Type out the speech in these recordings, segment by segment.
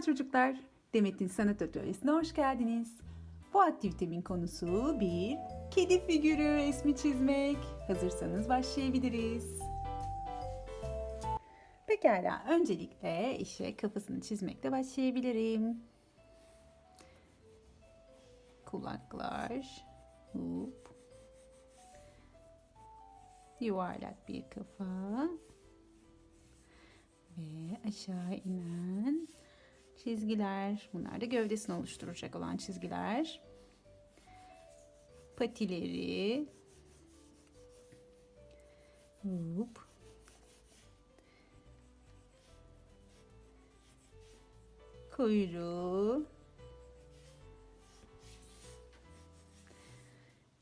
çocuklar. Demet'in Sanat Atölyesi'ne hoş geldiniz. Bu aktivitemin konusu bir kedi figürü resmi çizmek. Hazırsanız başlayabiliriz. Pekala, öncelikle işe kafasını çizmekle başlayabilirim. Kulaklar, hop, yuvarlak bir kafa ve aşağı inen çizgiler. Bunlar da gövdesini oluşturacak olan çizgiler. Patileri. Hop. Kuyruğu.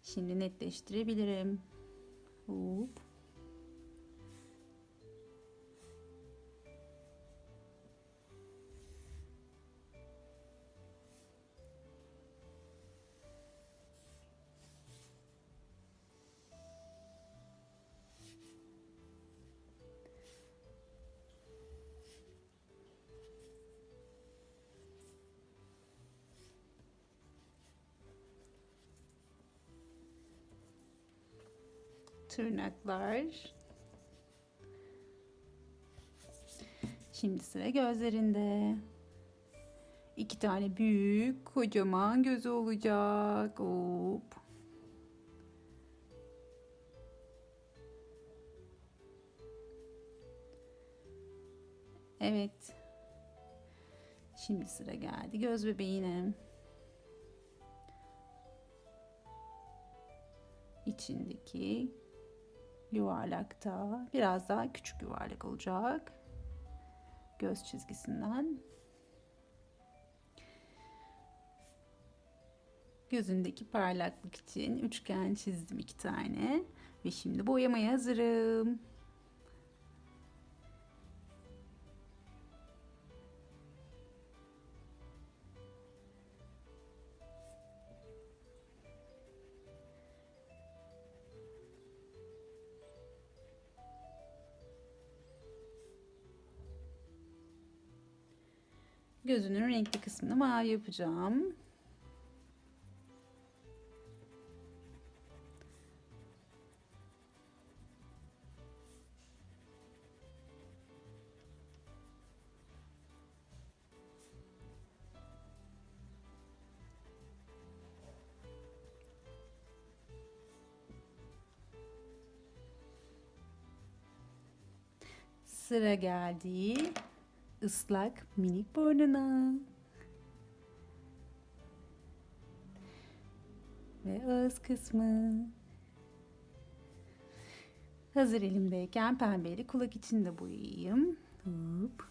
Şimdi netleştirebilirim. Hop. Tırnaklar. Şimdi sıra gözlerinde. İki tane büyük kocaman gözü olacak. Hop. Evet. Şimdi sıra geldi göz bebeğine. içindeki yuvarlakta biraz daha küçük yuvarlak olacak. Göz çizgisinden. Gözündeki parlaklık için üçgen çizdim iki tane. Ve şimdi boyamaya hazırım. Gözünün renkli kısmını mavi yapacağım. Sıra geldi ıslak minik burnuna. Ve ağız kısmı. Hazır elimdeyken pembeli kulak için de boyayayım. Hop.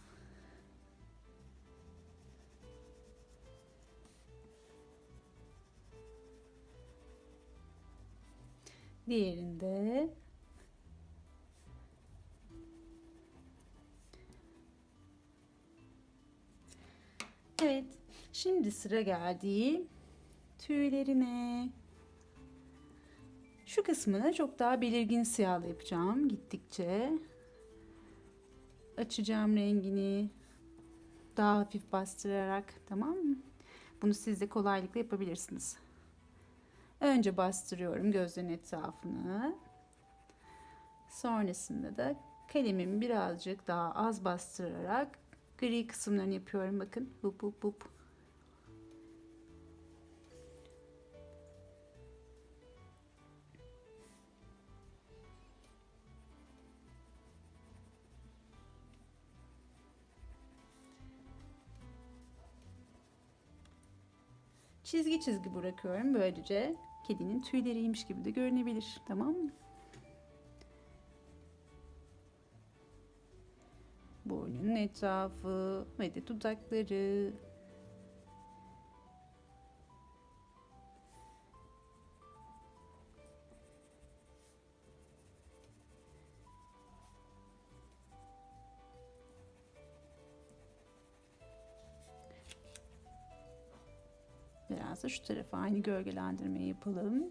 Diğerinde şimdi sıra geldi tüylerine. Şu kısmını çok daha belirgin siyahla yapacağım gittikçe. Açacağım rengini daha hafif bastırarak tamam mı? Bunu siz de kolaylıkla yapabilirsiniz. Önce bastırıyorum gözlerin etrafını. Sonrasında da kalemimi birazcık daha az bastırarak gri kısımlarını yapıyorum bakın. Bup bup bup. Çizgi çizgi bırakıyorum. Böylece kedinin tüyleriymiş gibi de görünebilir. Tamam mı? Burnunun etrafı ve de dudakları. isterse şu tarafa aynı gölgelendirme yapalım.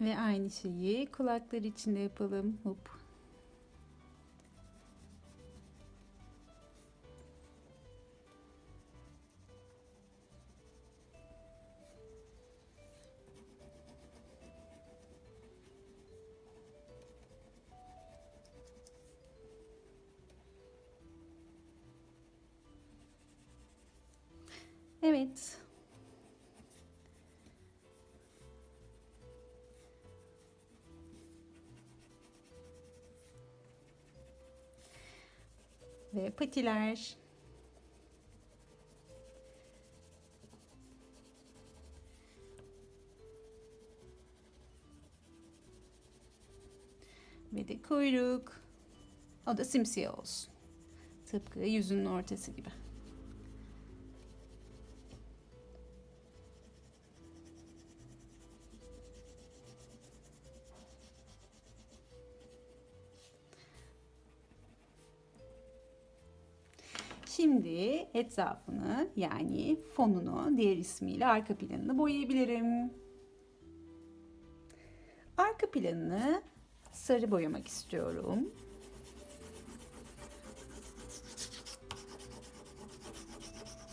Ve aynı şeyi kulaklar için de yapalım. Hop. Evet. Ve patiler. Ve de kuyruk. O da simsiyah olsun. Tıpkı yüzünün ortası gibi. Şimdi etrafını yani fonunu diğer ismiyle arka planını boyayabilirim. Arka planını sarı boyamak istiyorum.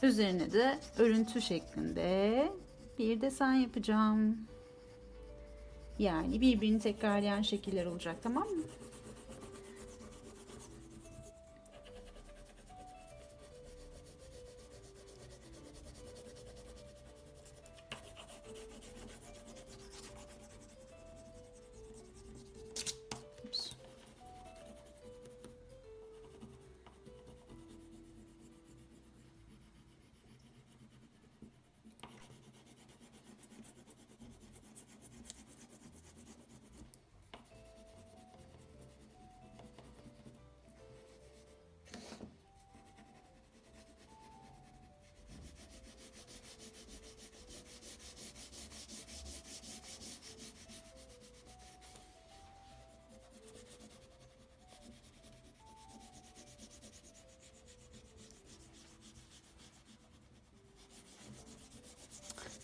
Üzerine de örüntü şeklinde bir desen yapacağım. Yani birbirini tekrarlayan şekiller olacak tamam mı?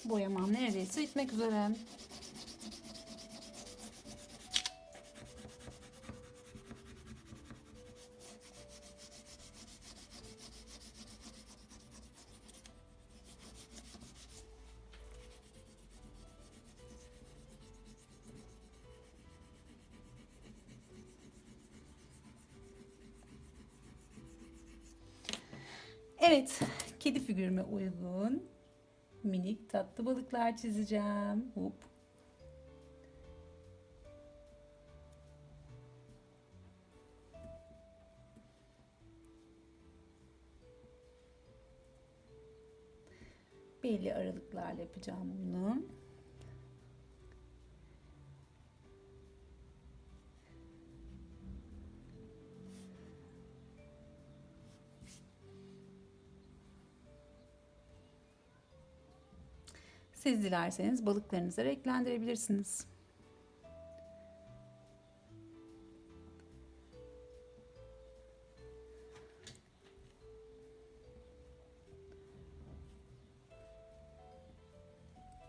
Boyamam neredeyse bitmek üzere. Evet, kedi figürüme uygun minik tatlı balıklar çizeceğim. Hop. Belli aralıklarla yapacağım bunu. Siz dilerseniz balıklarınızı renklendirebilirsiniz.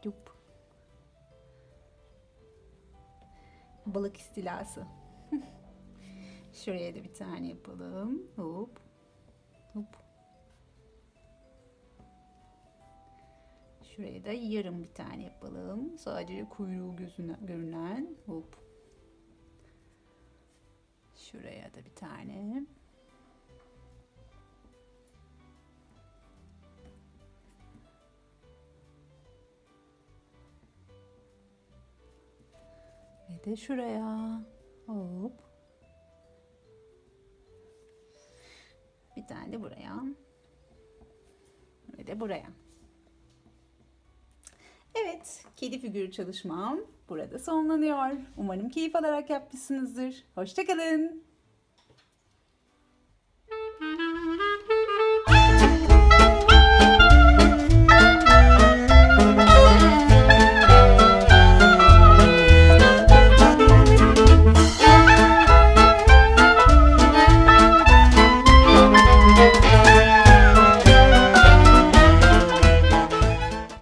Yup. Balık istilası. Şuraya da bir tane yapalım. Hop. Hop. Şuraya da yarım bir tane yapalım. Sadece kuyruğu gözüne görünen. Hop. Şuraya da bir tane. Ve de şuraya. Hop. Bir tane de buraya. Ve de buraya. Evet, kedi figürü çalışmam burada sonlanıyor. Umarım keyif alarak yapmışsınızdır. Hoşçakalın.